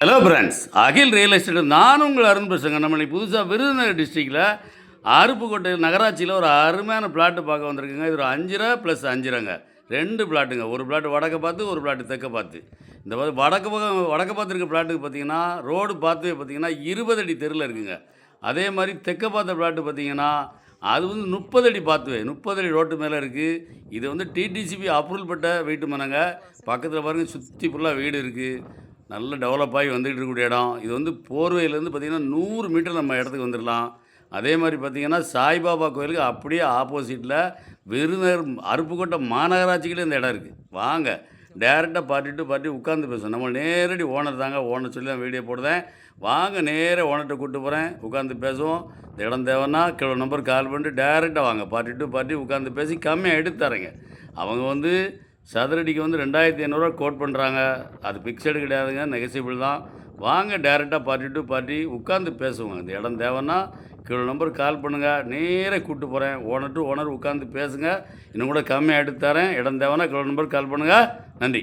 Hello friends Akhil real estate நான் உங்கள் அருண் பேசுங்க நம்ம இன்னைக்கு புதுசாக விருதுநகர் டிஸ்ட்ரிக்டில் அருப்புக்கோட்டை நகராட்சியில் ஒரு அருமையான பிளாட்டு பார்க்க வந்திருக்குங்க. இது ஒரு அஞ்சுரா ப்ளஸ் அஞ்சுரங்க. ரெண்டு பிளாட்டுங்க ஒரு பிளாட்டு வடக்க பார்த்து ஒரு பிளாட்டு தெற்க பார்த்து. இந்த மாதிரி வடக்கு பக்கம் வடக்க பார்த்து இருக்க பிளாட்டுக்கு பார்த்தீங்கன்னா ரோடு பார்த்து பார்த்தீங்கன்னா இருபது அடி தெருவில் இருக்குங்க. அதே மாதிரி தெற்க பார்த்த பிளாட்டு பார்த்தீங்கன்னா அது வந்து முப்பது அடி பார்த்துவே முப்பது அடி ரோட்டு மேலே இருக்குது இது வந்து டிடிசிபி அப்ரூவல் பட்ட வீட்டு மனங்க பக்கத்தில் பாருங்கள் சுற்றி ஃபுல்லாக வீடு இருக்குது நல்ல டெவலப் ஆகி வந்துகிட்டு இருக்கக்கூடிய இடம். இது வந்து போர்வையிலேருந்து பார்த்திங்கன்னா நூறு மீட்டர் நம்ம இடத்துக்கு வந்துடலாம் அதே மாதிரி பார்த்திங்கன்னா சாய்பாபா கோயிலுக்கு அப்படியே ஆப்போசிட்டில் விருதுநகர் அருப்புக்கோட்டை மாநகராட்சிக்கிலே இந்த இடம் இருக்குது வாங்க டேரெக்டாக பார்ட்டி டு பார்ட்டி உட்காந்து பேசுவோம். நம்ம நேரடி ஓனர் தாங்க ஓனர் சொல்லி தான் வீடியோ போடுதேன் வாங்க நேராக ஓனர்கிட்ட கூப்பிட்டு போகிறேன் உட்காந்து பேசுவோம். இந்த இடம் தேவைன்னா கிலோ நம்பர் கால் பண்ணிட்டு டேரெக்டாக வாங்க. பார்ட்டி டு பார்ட்டி உட்காந்து பேசி கம்மியாக எடுத்து தரேங்க. அவங்க வந்து சதுரடிக்கு வந்து ரெண்டாயிரத்தி ஐநூறுரூவா கோட் பண்ணுறாங்க அது ஃபிக்ஸடு கிடையாதுங்க நெகசிபிள் தான். வாங்க டேரெக்டாக பார்ட்டி டு பார்ட்டி உட்காந்து பேசுவோங்க. இந்த இடம் தேவைன்னா கிலோ நம்பர் கால் பண்ணுங்கள் நேராக கூப்பிட்டு போகிறேன் ஓனர் டு ஓனர் உட்காந்து பேசுங்க. இன்னும் கூட கம்மியாக எடுத்து தரேன். இடம் தேவைன்னா கிலோ நம்பர் கால் பண்ணுங்கள் நன்றி.